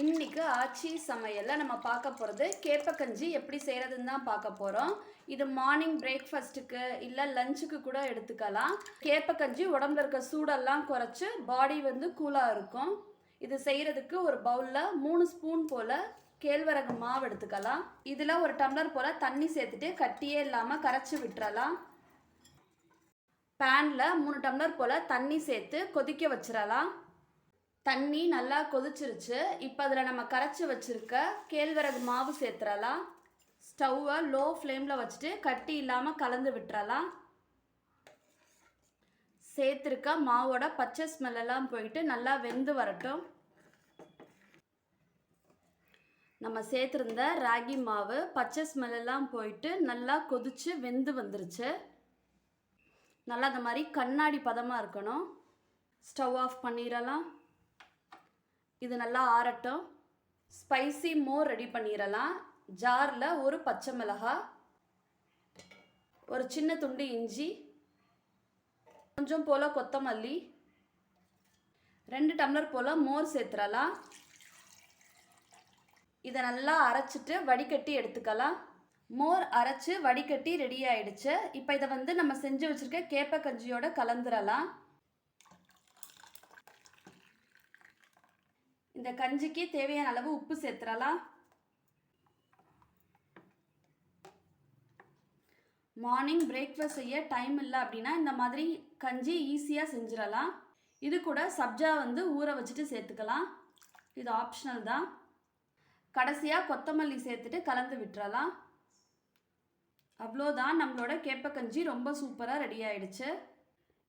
இன்னைக்கு ஆச்சி சமையலில் நம்ம பார்க்க போகிறது கேப்பக்கஞ்சி எப்படி செய்கிறதுன்னு தான் பார்க்க போகிறோம் இது மார்னிங் பிரேக்ஃபாஸ்ட்டுக்கு இல்லை லஞ்சுக்கு கூட எடுத்துக்கலாம். கேப்பக்கஞ்சி உடம்புல இருக்க சூடெல்லாம் குறைச்சி பாடி வந்து கூலாக இருக்கும். இது செய்கிறதுக்கு ஒரு பவுலில் மூணு ஸ்பூன் போல் கேழ்வரகு மாவு எடுத்துக்கலாம். இதில் ஒரு டம்ளர் போல் தண்ணி சேர்த்துட்டு கட்டியே இல்லாமல் கரைச்சி விட்டுறலாம். பேனில் மூணு டம்ளர் போல் தண்ணி சேர்த்து கொதிக்க வச்சிடலாம் தண்ணி நல்லா கொதிச்சிருச்சு. இப்போ அதில் நம்ம கரைச்சி வச்சுருக்க கேழ்வரகு மாவு சேர்த்துறலாம். ஸ்டவ்வை லோ ஃப்ளேமில் வச்சுட்டு கட்டி இல்லாமல் கலந்து விட்டுறலாம். சேர்த்துருக்க மாவோட பச்சை ஸ்மெல்லாம் போயிட்டு நல்லா வெந்து வரட்டும். நம்ம சேர்த்துருந்த ராகி மாவு பச்சை ஸ்மெல்லாம் போயிட்டு நல்லா கொதிச்சு வெந்து வந்துருச்சு. நல்லா அந்த மாதிரி கண்ணாடி பதமாக இருக்கணும். ஸ்டவ் ஆஃப் பண்ணிடலாம். இது நல்லா ஆறட்டும். ஸ்பைசி மோர் ரெடி பண்ணிடலாம் ஜாரில் ஒரு பச்சை மிளகாய் ஒரு சின்ன துண்டு இஞ்சி கொஞ்சம் போல் கொத்தமல்லி ரெண்டு டம்ளர் போல் மோர் சேர்த்துடலாம் இதை நல்லா அரைச்சிட்டு வடிகட்டி எடுத்துக்கலாம். மோர் அரைச்சி வடிகட்டி ரெடி ஆயிடுச்சு. இப்போ இதை வந்து நம்ம செஞ்சு வச்சுருக்க கேப்ப கஞ்சியோட கலந்துடலாம் இந்த கஞ்சிக்கு தேவையான அளவு உப்பு சேர்த்துறலாம் மார்னிங் பிரேக்ஃபாஸ்ட் செய்ய டைம் இல்லை அப்படின்னா இந்த மாதிரி கஞ்சி ஈஸியாக செஞ்சிடலாம். இது கூட சப்ஜா வந்து ஊற வச்சுட்டு சேர்த்துக்கலாம். இது ஆப்ஷனல் தான். கடைசியாக கொத்தமல்லி சேர்த்துட்டு கலந்து விட்டுறலாம். அவ்வளோதான் நம்மளோட கேப்பக்கஞ்சி ரொம்ப சூப்பராக ரெடி ஆயிடுச்சு.